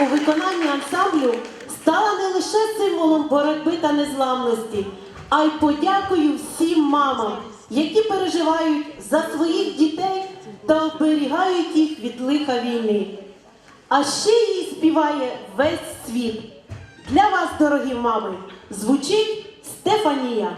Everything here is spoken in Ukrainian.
у виконанні ансамблю стала не лише символом боротьби та незламності, а й подякою всім мамам, які переживають за своїх дітей та оберігають їх від лиха війни. А ще її співає весь світ. Для вас, дорогі мами, звучить Стефанія.